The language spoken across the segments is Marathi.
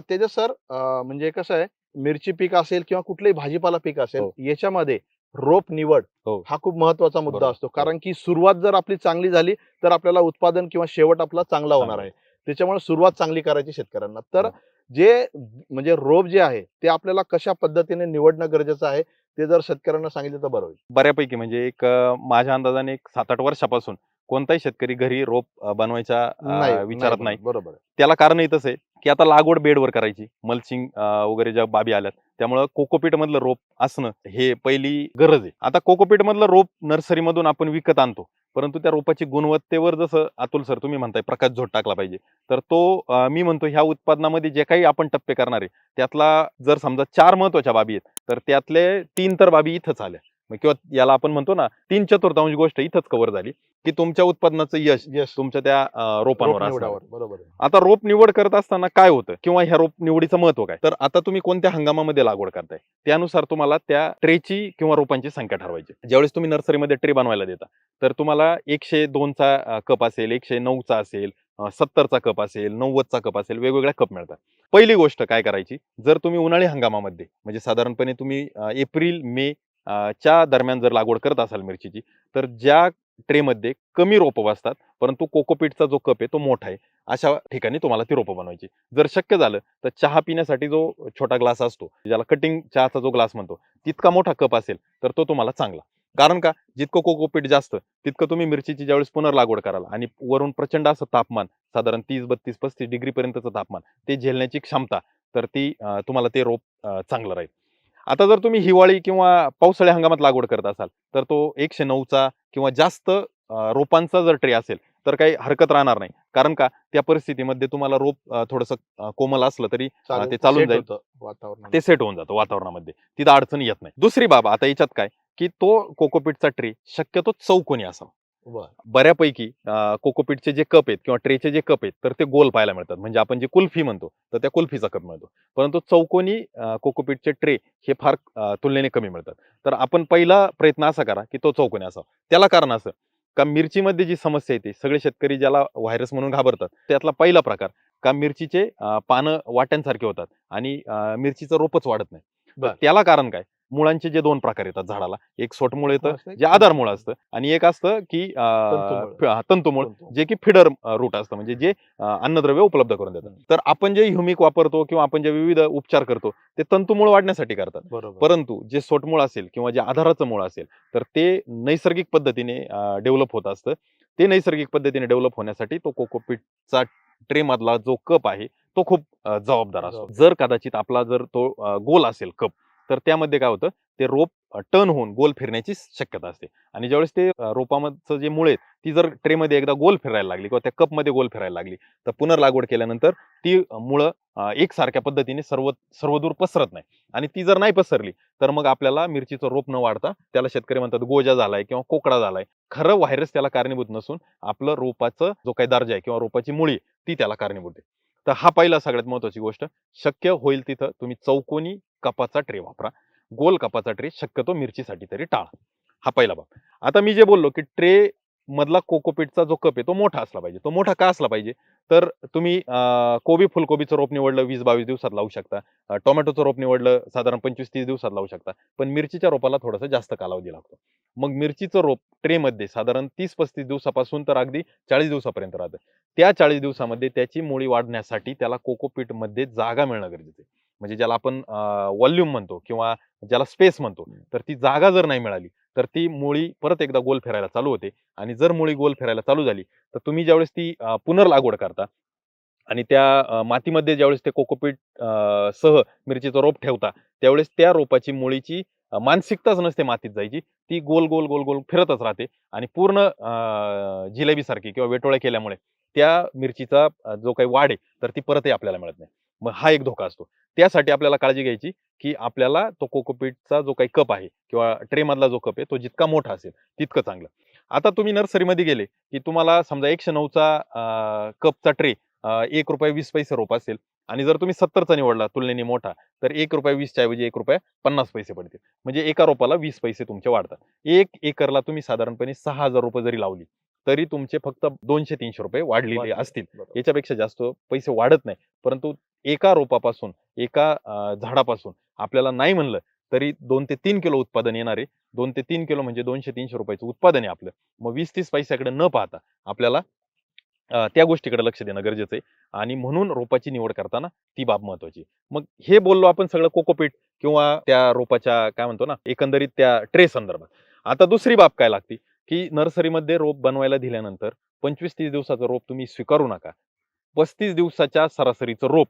तेजस सर म्हणजे कसं आहे मिरची पीक असेल किंवा कुठलंही भाजीपाला पीक असेल हो. याच्यामध्ये रोप निवड हो. हा खूप महत्त्वाचा मुद्दा. असतो कारण की सुरुवात जर आपली चांगली झाली तर आपल्याला उत्पादन किंवा शेवट आपला चांगला होणार. आहे त्याच्यामुळे सुरुवात चांगली करायची शेतकऱ्यांना तर हो. जे म्हणजे रोप जे आहे ते आपल्याला कशा पद्धतीने निवडणं गरजेचं आहे ते जर शेतकऱ्यांना सांगितलं तर बरं होईल बऱ्यापैकी म्हणजे एक माझ्या अंदाजाने एक सात आठ वर्षापासून कोणताही शेतकरी घरी रोप बनवायचा विचारत नाही. बरोबर. त्याला कारण इथंच आहे की आता लागवड बेडवर करायची मल्चिंग वगैरे ज्या बाबी आल्यात त्यामुळं कोकोपीट मधलं रोप असणं हे पहिली गरज आहे. आता कोकोपीट मधलं रोप नर्सरीमधून आपण विकत आणतो परंतु त्या रोपाची गुणवत्तेवर जसं अतुल सर तुम्ही म्हणताय प्रकाश झोत टाकला पाहिजे तर तो मी म्हणतो ह्या उत्पादनामध्ये जे काही आपण टप्पे करणार आहे त्यातला जर समजा चार महत्त्वाच्या बाबी आहेत तर त्यातले तीन तर बाबी इथंच आल्या. किंवा याला आपण म्हणतो ना तीन चतुर्थांश गोष्ट इथंच कव्हर झाली की तुमच्या उत्पादनाचं यश Yes. तुमच्या त्या रोपांवर. बरोबर. आता रोप निवड करत असताना काय होतं? किंवा ह्या रोप निवडीचं महत्त्व काय? तर आता तुम्ही कोणत्या हंगामामध्ये लागवड करताय? त्यानुसार तुम्हाला त्या ट्रेची किंवा रोपांची संख्या ठरवायची. ज्यावेळेस तुम्ही नर्सरीमध्ये ट्रे बनवायला देता तर तुम्हाला एकशे दोनचा कप असेल एकशे नऊचा असेल सत्तरचा कप असेल नव्वदचा कप असेल वेगवेगळ्या कप मिळतात. पहिली गोष्ट काय करायची? जर तुम्ही उन्हाळी हंगामामध्ये म्हणजे साधारणपणे तुम्ही एप्रिल मे च्या दरम्यान जर लागवड करत असाल मिरचीची तर ज्या ट्रेमध्ये कमी रोपं बसतात परंतु कोकोपीटचा जो कप आहे तो मोठा आहे अशा ठिकाणी तुम्हाला ती रोपं बनवायची. जर शक्य झालं तर चहा पिण्यासाठी जो छोटा ग्लास असतो ज्याला कटिंग चहाचा जो ग्लास म्हणतो तितका मोठा कप असेल तर तो तुम्हाला चांगला. कारण का? जितकं कोकोपीट जास्त तितकं तुम्ही मिरचीची ज्यावेळेस पुनर्लागवड कराल आणि वरून प्रचंड असं तापमान साधारण तीस बत्तीस पस्तीस डिग्री पर्यंतचं तापमान ते झेलण्याची क्षमता तर ती तुम्हाला ते रोप चांगलं राहील. आता जर तुम्ही हिवाळी किंवा पावसाळी हंगामात लागवड करत असाल तर तो एकशे नऊचा किंवा जास्त रोपांचा जर ट्रे असेल तर काही हरकत राहणार नाही कारण का त्या परिस्थितीमध्ये तुम्हाला रोप थोडस कोमल असलं तरी. ते चालून जाईल. ते सेट होऊन जातं वातावरणामध्ये तिथं अडचण येत नाही दुसरी बाब आता याच्यात काय की तो कोकोपीटचा ट्रे शक्यतो चौकोनी असावा. बऱ्यापैकी कोकोपीटचे जे कप आहेत किंवा ट्रेचे जे कप आहेत तर ते गोल पाहायला मिळतात. म्हणजे आपण जे कुल्फी म्हणतो तर त्या कुल्फीचा कप मिळतो. परंतु चौकोनी कोकोपीटचे ट्रे हे फार तुलनेने कमी मिळतात. तर आपण पहिला प्रयत्न असा करा की तो चौकोनी असावा. त्याला कारण असं का मिरचीमध्ये जी समस्या येते सगळे शेतकरी ज्याला व्हायरस म्हणून घाबरतात त्यातला पहिला प्रकार का मिरचीचे पानं वाट्यांसारखे होतात आणि मिरचीचं रोपच वाढत नाही. त्याला कारण काय? मुळांचे जे दोन प्रकार येतात झाडाला एक सोटमूळ येतं जे आधार मुळ असतं आणि एक असतं की तंतुमूळ. जे की फिडर रूट असतं म्हणजे जे अन्नद्रव्य उपलब्ध करून देतात. तर आपण जे ह्युमिक वापरतो किंवा आपण जे विविध उपचार करतो ते तंतुमूळ वाढण्यासाठी करतात परंतु जे सोटमूळ असेल किंवा जे आधाराचं मूळ असेल तर ते नैसर्गिक पद्धतीने डेव्हलप होत असतं ते नैसर्गिक पद्धतीने डेव्हलप होण्यासाठी तो कोकोपीटचा ट्रे मधला जो कप आहे तो खूप जबाबदार असतो. जर कदाचित आपला जर तो गोल असेल कप तर त्यामध्ये काय होतं ते रोप टर्न होऊन गोल फिरण्याची शक्यता असते. आणि ज्यावेळेस ते रोपामधचं जे मुळे ती जर ट्रेमध्ये एकदा गोल फिरायला लागली किंवा त्या कपमध्ये गोल फिरायला लागली तर पुनर्लागवड केल्यानंतर ती मुळं एकसारख्या पद्धतीने सर्व सर्वदूर पसरत नाही. आणि ती जर नाही पसरली तर मग आपल्याला मिरचीचं रोप न वाढता त्याला शेतकरी म्हणतात गोजा झालाय किंवा कोकडा झालाय. खरं व्हायरस त्याला कारणीभूत नसून आपलं रोपाचं जो काही दर्जा आहे किंवा रोपाची मुळी आहे, ती त्याला कारणीभूत आहे. तर हा पहिला सगळ्यात महत्वाची गोष्ट. शक्य होईल तिथं तुम्ही चौकोनी कपाचा ट्रे वापरा. गोल कपाचा ट्रे शक्यतो मिरचीसाठी तरी टाळा. हा पहिला बाब आता मी जे बोललो की ट्रे मधला कोकोपीटचा जो कप आहे तो मोठा असला पाहिजे. तो मोठा का असला पाहिजे? तर तुम्ही कोबी फुलकोबीचं रोप निवडलं वीस बावीस दिवसात लावू शकता. टोमॅटोचं रोप निवडलं साधारण पंचवीस तीस दिवसात लावू शकता. पण मिरचीच्या रोपाला थोडासा जास्त कालावधी लागतो. मग मिरचीचं रोप ट्रेमध्ये साधारण तीस पस्तीस दिवसापासून तर अगदी चाळीस दिवसापर्यंत राहतं. त्या चाळीस दिवसामध्ये त्याची मुळी वाढण्यासाठी त्याला कोकोपीटमध्ये जागा मिळणं गरजेचं आहे. म्हणजे ज्याला आपण व्हॉल्यूम म्हणतो किंवा ज्याला स्पेस म्हणतो तर ती जागा जर नाही मिळाली तर ती मुळी परत एकदा गोल फिरायला चालू होते आणि जर मुळी गोल फिरायला चालू झाली तर तुम्ही ज्यावेळेस ती पुनर्लागवड करता आणि त्या मातीमध्ये ज्यावेळेस ते कोकोपीट सह मिरचीचं रोप ठेवता त्यावेळेस त्या रोपाची मुळीची मानसिकताच नसते मातीत जायची. ती गोल गोल गोल गोल फिरतच राहते आणि पूर्ण जिलेबीसारखी किंवा वेटोळ्या केल्यामुळे त्या मिरचीचा जो काही वाढ आहे तर ती परतही आपल्याला मिळत नाही. मग हा एक धोका असतो. त्यासाठी आपल्याला काळजी घ्यायची की आपल्याला तो कोकोपीटचा जो काही कप आहे किंवा ट्रे मधला जो कप आहे तो जितका मोठा असेल तितकं चांगलं. आता तुम्ही नर्सरीमध्ये गेले की तुम्हाला समजा एकशे नऊचा कपचा ट्रे एक रुपये वीस पैसे रोप असेल आणि जर तुम्ही सत्तरचा निवडला तुलनेने मोठा तर एक रुपये वीसच्या ऐवजी एक रुपये पन्नास पैसे पडतील. म्हणजे एका रोपाला वीस पैसे तुमचे वाढतात. एक एकरला तुम्ही साधारणपणे सहा हजार रुपये जरी लावली तरी तुमचे फक्त दोनशे तीनशे रुपये वाढलेले. असतील. याच्यापेक्षा जास्त पैसे वाढत नाही. परंतु एका रोपापासून एका झाडापासून आपल्याला नाही म्हणलं तरी दोन ते तीन किलो उत्पादन येणार. दोन ते तीन किलो म्हणजे दोनशे तीनशे रुपयाचं उत्पादन आहे आपलं. मग वीस तीस पैशाकडे न पाहता आपल्याला त्या गोष्टीकडे लक्ष देणं गरजेचं आहे. आणि म्हणून रोपाची निवड करताना ती बाब महत्वाची मग हे बोललो आपण सगळं कोकोपीट किंवा त्या रोपाच्या काय म्हणतो ना एकंदरीत त्या ट्रे संदर्भात. आता दुसरी बाब काय लागते? की नर्सरीमध्ये रोप बनवायला दिल्यानंतर पंचवीस तीस दिवसाचं रोप तुम्ही स्वीकारू नका. पस्तीस दिवसाच्या सरासरीचं रोप.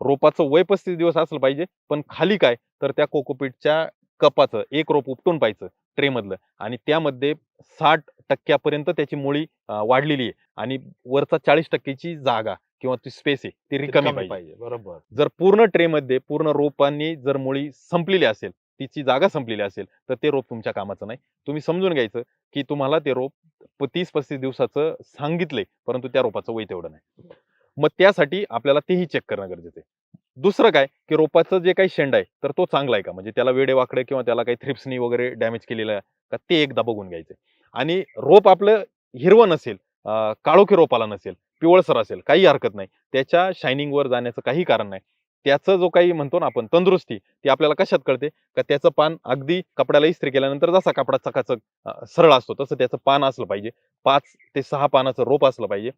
रोपाचं वय पस्तीस दिवस असलं पाहिजे पण खाली काय? तर त्या कोकोपीटच्या कपाचं एक रोप उपटून पाहिजे ट्रे मधलं आणि त्यामध्ये साठ टक्क्यापर्यंत त्याची मुळी वाढलेली आहे. आणि वरचा चाळीस टक्क्याची जागा किंवा ती स्पेस आहे ती रिकामी पाहिजे. पाहिजे बरोबर. जर पूर्ण ट्रे मध्ये पूर्ण रोपांनी जर मुळी संपलेली असेल तिची जागा संपलेली असेल तर ते रोप तुमच्या कामाचं नाही. तुम्ही समजून घ्यायचं की तुम्हाला ते रोप तीस पस्तीस दिवसाचं सांगितलंय परंतु त्या रोपाचं वय तेवढं नाही. मग त्यासाठी आपल्याला तेही चेक करणं गरजेचं आहे. दुसरं काय की रोपाचं जे काही शेंड आहे तर तो चांगला आहे का? म्हणजे त्याला वेडे वाकडे किंवा त्याला काही थ्रिप्सनी वगैरे डॅमेज केलेलं आहे का? ते एकदा बघून घ्यायचं आणि रोप आपलं हिरवं नसेल काळोखी रोपाला नसेल पिवळसर असेल काही हरकत नाही. त्याच्या शायनिंग वर जाण्याचं काही कारण नाही. त्याचं जो काही म्हणतो ना आपण तंदुरुस्ती ती आपल्याला कशात कळते? का त्याचं पान अगदी कपड्याला इस्त्री केल्यानंतर जसा कपडा चकाचक सरळ असतो तसं त्याचं पान असलं पाहिजे. पाच ते सहा पानाचं रोप असलं पाहिजे.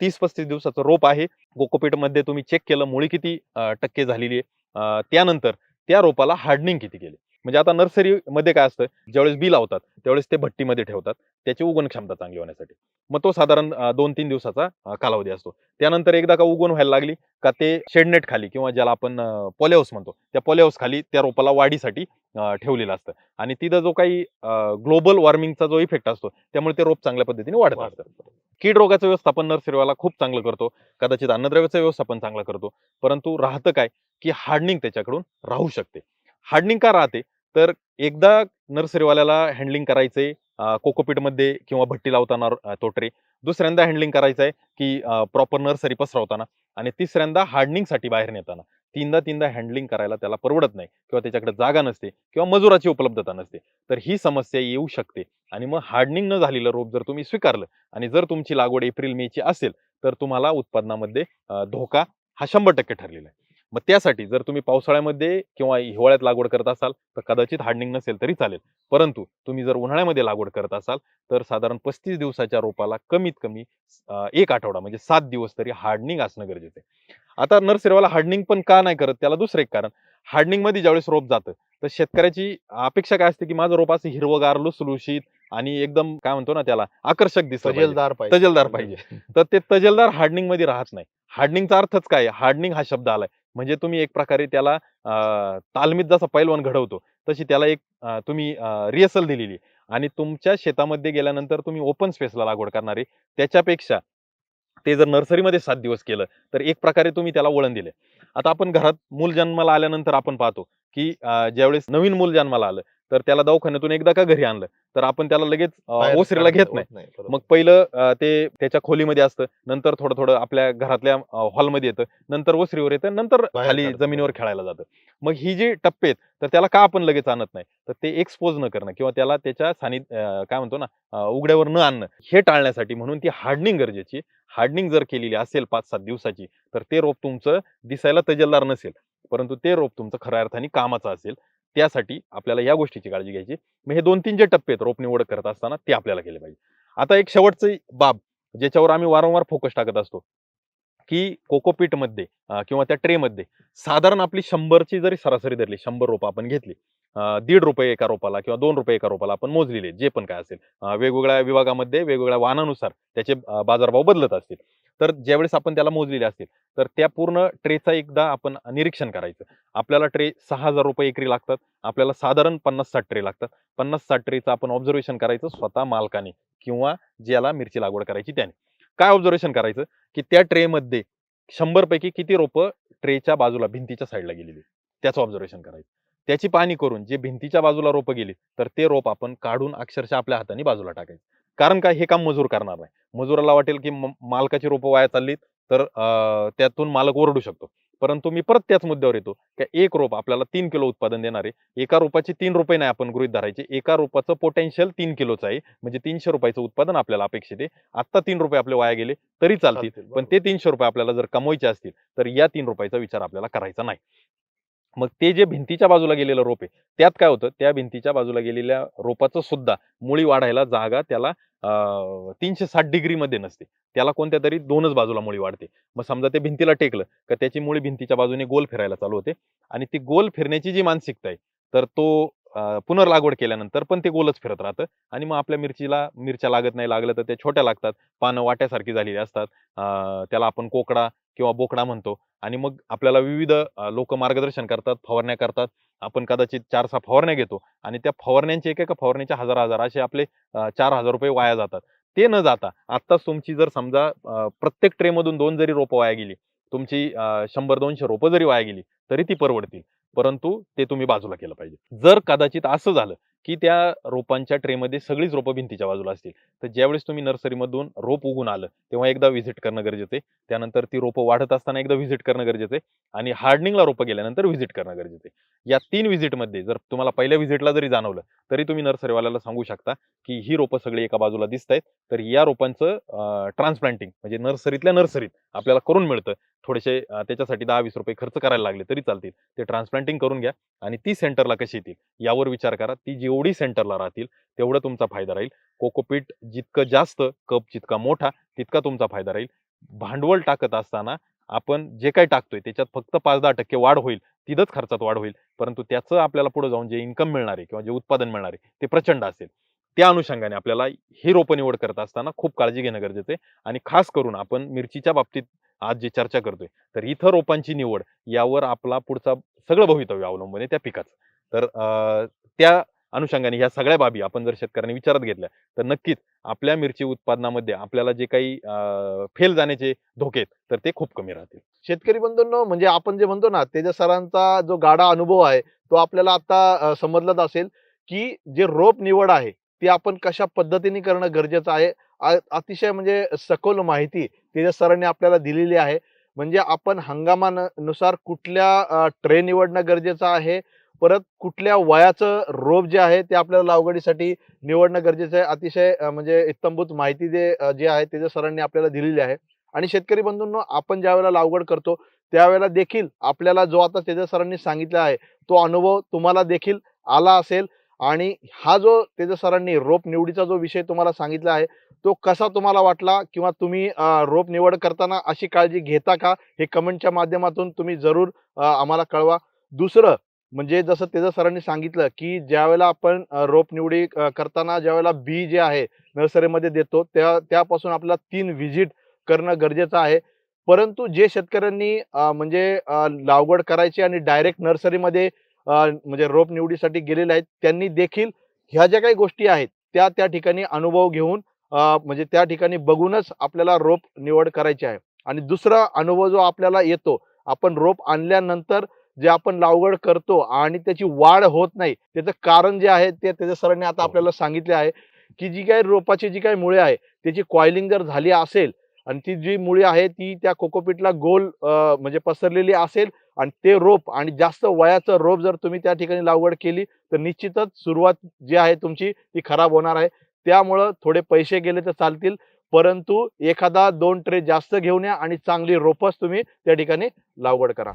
तीस पस्तीस दिवसाचं रोप आहे. कोकोपीटमध्ये तुम्ही चेक केलं मुळी किती टक्के झालेली आहे. त्यानंतर त्या रोपाला हार्डनिंग किती केली? म्हणजे आता नर्सरी मध्ये काय असतं ज्यावेळेस बी लावतात त्यावेळेस ते भट्टीमध्ये ठेवतात. त्याची उगवण क्षमता चांगली होण्यासाठी. मग तो साधारण दोन तीन दिवसाचा कालावधी असतो. त्यानंतर एकदा का उगवण व्हायला लागली का ते शेडनेट खाली किंवा ज्याला आपण पॉलेहाऊस म्हणतो त्या पॉलेहाऊस खाली त्या रोपाला वाढीसाठी ठेवलेलं असतं. आणि तिथं जो काही ग्लोबल वॉर्मिंगचा जो इफेक्ट असतो त्यामुळे ते रोप चांगल्या पद्धतीने वाढत असतं. कीड रोगाचं व्यवस्थापन नर्सरीवाला खूप चांगलं करतो. कदाचित अन्नद्रव्याचं व्यवस्थापन चांगलं करतो. परंतु राहतं काय की हार्डनिंग त्याच्याकडून राहू शकते. हार्डनिंग का राहते? तर एकदा नर्सरीवाल्याला हँडलिंग करायचंय कोकोपीटमध्ये किंवा भट्टी लावताना तोटरे. तो ट्रे दुसऱ्यांदा हँडलिंग करायचंय की प्रॉपर नर्सरी पसरवताना आणि तिसऱ्यांदा हार्डनिंगसाठी बाहेर नेताना. तीनदा तीनदा हँडलिंग करायला त्याला परवडत नाही किंवा त्याच्याकडे जागा नसते किंवा मजुराची उपलब्धता नसते. तर ही समस्या येऊ शकते आणि मग हार्डनिंग न झालेलं रोप जर तुम्ही स्वीकारलं आणि जर तुमची लागवड एप्रिल मेची असेल तर तुम्हाला उत्पादनामध्ये धोका हा शंभर टक्के ठरलेला आहे. मग त्यासाठी जर तुम्ही पावसाळ्यामध्ये किंवा हिवाळ्यात लागवड करत असाल तर कदाचित हार्डनिंग नसेल तरी चालेल. परंतु तुम्ही जर उन्हाळ्यामध्ये लागवड करत असाल तर साधारण पस्तीस दिवसाच्या रोपाला कमीत कमी एक आठवडा म्हणजे सात दिवस तरी हार्डनिंग असणं गरजेचं आहे. आता नर्सरीवाला हार्डनिंग पण का नाही करत? त्याला दुसरं एक कारण. हार्डनिंगमध्ये ज्यावेळेस रोप जातं तर शेतकऱ्याची अपेक्षा काय असते की माझं रोप असं हिरवगार लुसलुशीत आणि एकदम काय म्हणतो ना त्याला आकर्षक पाहिजे. तजेलदार पाहिजे. तजेलदार पाहिजे. तर ते तजेलदार हार्डनिंगमध्ये राहत नाही. हार्डनिंगचा अर्थच काय हार्डनिंग हा शब्द आलाय. म्हणजे तुम्ही एक प्रकारे त्याला तालमीत जसा पैलवान घडवतो तशी त्याला एक तुम्ही रिहर्सल दिलेली आणि तुमच्या शेतामध्ये गेल्यानंतर तुम्ही ओपन स्पेसला लागवड करणारे त्याच्यापेक्षा ते जर नर्सरीमध्ये सात दिवस केलं तर एक प्रकारे तुम्ही त्याला वळण दिले आता आपण घरात मूल जन्माला आल्यानंतर आपण पाहतो की ज्यावेळेस नवीन मूल जन्माला आलं तर त्याला दवाखान्यातून एकदा का घरी आणलं? तर आपण त्याला लगेच ओसरीला घेत नाही. मग पहिलं ते त्याच्या खोलीमध्ये असतं. नंतर थोडं थोडं आपल्या घरातल्या हॉलमध्ये येतं. नंतर ओसरीवर येतं. नंतर खाली. जमिनीवर खेळायला जातं. मग ही जी टप्पे आहेत तर त्याला का आपण लगेच आणत नाही? तर ते एक्सपोज न करणं किंवा त्याला त्याच्या सानिध काय म्हणतो ना उघड्यावर न आणणं हे टाळण्यासाठी म्हणून ती हार्डनिंग गरजेची. हार्डनिंग जर केलेली असेल पाच सात दिवसाची तर ते रोप तुमचं दिसायला तजेलदार नसेल. परंतु ते रोप तुमचं खऱ्या अर्थाने कामाचं असेल. त्यासाठी आपल्याला या गोष्टीची काळजी घ्यायची. मग हे दोन तीन जे टप्पे आहेत रोप निवड करत असताना ते आपल्याला केले पाहिजे. आता एक शेवटचं बाब ज्याच्यावर आम्ही वारंवार फोकस टाकत असतो की कोकोपीटमध्ये किंवा त्या ट्रे मध्ये साधारण आपली शंभरची जरी सरासरी धरली शंभर रोपं आपण घेतली दीड रुपये एका रोपाला किंवा दोन रुपये एका रोपाला आपण मोजलेले जे पण काय असेल वेगवेगळ्या विभागामध्ये वेगवेगळ्या वाहनानुसार त्याचे बाजारभाव बदलत असतील. तर ज्यावेळेस आपण त्याला मोजलेले असतील तर त्या पूर्ण ट्रेचा एकदा आपण निरीक्षण करायचं. आपल्याला ट्रे सहा हजार रुपये एकरी लागतात आपल्याला साधारण पन्नास साठ ट्रे लागतात. पन्नास साठ ट्रेचं आपण ऑब्झर्वेशन करायचं स्वतः मालकाने किंवा ज्याला मिरची लागवड करायची त्याने. काय ऑब्झर्वेशन करायचं? की त्या ट्रेमध्ये शंभरपैकी किती रोपं ट्रेच्या बाजूला भिंतीच्या साईडला गेलेली. त्याचं ऑब्झर्वेशन करायचं. त्याची पाणी करून जे भिंतीच्या बाजूला रोपं गेली तर ते रोप आपण काढून अक्षरशः आपल्या हाताने बाजूला टाकायचं. कारण काय? हे काम मजूर करणार नाही. मजुराला वाटेल की मालकाची रोपं वाया चाललीत तर त्यातून मालक ओरडू शकतो. परंतु मी परत त्याच मुद्द्यावर येतो की एक रोप आपल्याला तीन किलो उत्पादन देणार आहे. एका रोपाचे तीन रुपये नाही आपण गृहित धरायचे. एका रोपाचं पोटेन्शियल तीन किलोचं आहे. म्हणजे तीनशे रुपयाचं उत्पादन आपल्याला अपेक्षित आहे. आत्ता तीन रुपये आपले वाया गेले तरी चालतील, पण ते तीनशे रुपये आपल्याला जर कमवायचे असतील तर या तीन रुपयाचा विचार आपल्याला करायचा नाही. मग ते जे भिंतीच्या बाजूला गेलेलं रोप आहे त्यात काय होतं? त्या भिंतीच्या बाजूला गेलेल्या रोपाचं सुद्धा मुळी वाढायला जागा त्याला तीनशे साठ डिग्रीमध्ये नसते. त्याला कोणत्या तरी दोनच बाजूला मुळी वाढते. मग समजा ते भिंतीला टेकलं का त्याची मुळी भिंतीच्या बाजूने गोल फिरायला चालू होते आणि ती गोल फिरण्याची जी मानसिकता आहे तर तो पुनर्लागवड केल्यानंतर पण ते गोलच फिरत राहतं आणि मग आपल्या मिरचीला मिरच्या लागत नाही लागलं तर त्या छोट्या लागतात पानं वाट्यासारखी झालेली असतात त्याला आपण कोकडा किंवा बोकडा म्हणतो आणि मग आपल्याला विविध लोक मार्गदर्शन करतात फवारण्या करतात. आपण कदाचित चार सहा फवारण्या घेतो आणि त्या फवारण्यांचे एक एका फवारण्याचे हजार हजार असे आपले चार हजार रुपये वाया जातात. ते न जाता आत्ताच तुमची जर समजा प्रत्येक ट्रेमधून दोन जरी रोपं वाया गेली तुमची शंभर दोनशे रोपं जरी वाया गेली तरी ती परवडतील. परंतु ते तुम्ही बाजूला केलं पाहिजे. जर कदाचित असं झालं की त्या रोपांच्या ट्रेमध्ये सगळीच रोपं भिंतीच्या बाजूला असतील. तर ज्यावेळेस तुम्ही नर्सरीमधून रोप उगून आलं तेव्हा एकदा व्हिजिट करणं गरजेचं आहे. त्यानंतर ती रोपं वाढत असताना एकदा व्हिजिट करणं गरजेचं आहे. आणि हार्डनिंगला रोपं गेल्यानंतर व्हिजिट करणं गरजेचं आहे. या तीन व्हिजिटमध्ये जर तुम्हाला पहिल्या व्हिजिटला जरी जाणवलं तरी तुम्ही नर्सरीवाल्याला सांगू शकता की ही रोपं सगळी एका बाजूला दिसत आहेत तर या रोपांचं ट्रान्सप्लांटिंग म्हणजे नर्सरीतल्या नर्सरीत आपल्याला करून मिळतं. थोडेसे त्याच्यासाठी दहा वीस रुपये खर्च करायला लागले तरी चालतील. ते ट्रान्सप्लांटिंग करून घ्या आणि ती सेंटरला कशी येतील? यावर विचार करा. ती जेवढी सेंटरला राहतील तेवढा तुमचा फायदा राहील. कोकोपीट जितकं जास्त कप जितका मोठा तितका तुमचा फायदा राहील. भांडवल टाकत असताना आपण जे काही टाकतोय त्याच्यात फक्त पाच दहा टक्के वाढ होईल तिथंच खर्चात वाढ होईल. परंतु त्याचं आपल्याला पुढे जाऊन जे इन्कम मिळणार आहे किंवा जे उत्पादन मिळणार आहे ते प्रचंड असेल. त्या अनुषंगाने आपल्याला ही रोपं निवड करत असताना खूप काळजी घेणं गरजेचं आहे. आणि खास करून आपण मिरचीच्या बाबतीत आज जे चर्चा करतोय तर इथं रोपांची निवड यावर आपला पुढचा सगळं भवितव्य अवलंबून आहे त्या पिकाचं. तर त्या अनुषंगाने ह्या सगळ्या बाबी आपण जर शेतकऱ्यांनी विचारात घेतल्या तर नक्कीच आपल्या मिरची उत्पादनामध्ये आपल्याला जे काही फेल जाण्याचे धोके आहेत तर ते खूप कमी राहतील. शेतकरी बंधूंनो म्हणजे आपण जे म्हणतो ना तेजा सरांचा जो गाडा अनुभव आहे तो आपल्याला आता समजलाच असेल की जे रोप निवड आहे ते आपण कशा पद्धतीने करणं गरजेचं आहे? अतिशय म्हणजे सखोल माहिती तेजा सरांनी आपल्याला दिलेली आहे. म्हणजे आपण हंगामानुसार कुठल्या ट्रे निवडणं गरजेचं आहे? परत कुठल्या वयाचं रोप जे आहे ते आपल्याला लागवडीसाठी निवडणं गरजेचं आहे? अतिशय म्हणजे इत्तंभूत माहिती जे जे आहे त्याच्या सरांनी आपल्याला दिलेली आहे. आणि शेतकरी बंधूंनो आपण ज्या वेळेला लागवड करतो त्यावेळेला देखील आपल्याला जो आता त्याच्या सरांनी सांगितला आहे तो अनुभव तुम्हाला देखील आला असेल. आणि हा जो तेज सरांनी रोप निवडीचा जो विषय तुम्हाला सांगितला आहे तो कसा तुम्हाला वाटला? किंवा तुम्ही रोप निवड करताना अशी काळजी घेता का? हे कमेंटच्या माध्यमातून तुम्ही जरूर आम्हाला कळवा. दुसरं म्हणजे जसं तेज सरांनी सांगितलं की ज्यावेळेला आपण रोप निवडी करताना ज्यावेळेला बी जे आहे नर्सरीमध्ये देतो त्या त्यापासून आपल्याला तीन व्हिजिट करणं गरजेचं आहे. परंतु जे शेतकऱ्यांनी म्हणजे लागवड करायची आणि डायरेक्ट नर्सरीमध्ये म्हणजे रोप निवडीसाठी गेलेले आहेत त्यांनी देखील ह्या ज्या काही गोष्टी आहेत त्या त्या ठिकाणी अनुभव घेऊन म्हणजे त्या ठिकाणी बघूनच आपल्याला रोप निवड करायची आहे आणि दुसरा अनुभव जो आपल्याला येतो आपण रोप आणल्यानंतर जे आपण लागवड करतो आणि त्याची वाढ होत नाही त्याचं कारण जे आहे ते त्याच्या सरांनी आता हो. आपल्याला सांगितले आहे की जी काही रोपाची जी काही मुळे आहे त्याची कॉइलिंग जर झाली असेल आणि ती जी मुळी आहे ती त्या कोकोपीटला गोल म्हणजे पसरलेली असेल आणि ते रोप आणि जास्त वयाचं रोप जर तुम्ही त्या ठिकाणी लागवड केली तर निश्चितच सुरुवात जी आहे तुमची ती खराब होणार आहे. त्यामुळं थोडे पैसे गेले तर चालतील परंतु एखादा दोन ट्रे जास्त घेऊन या आणि चांगली रोपच तुम्ही त्या ठिकाणी लागवड करा.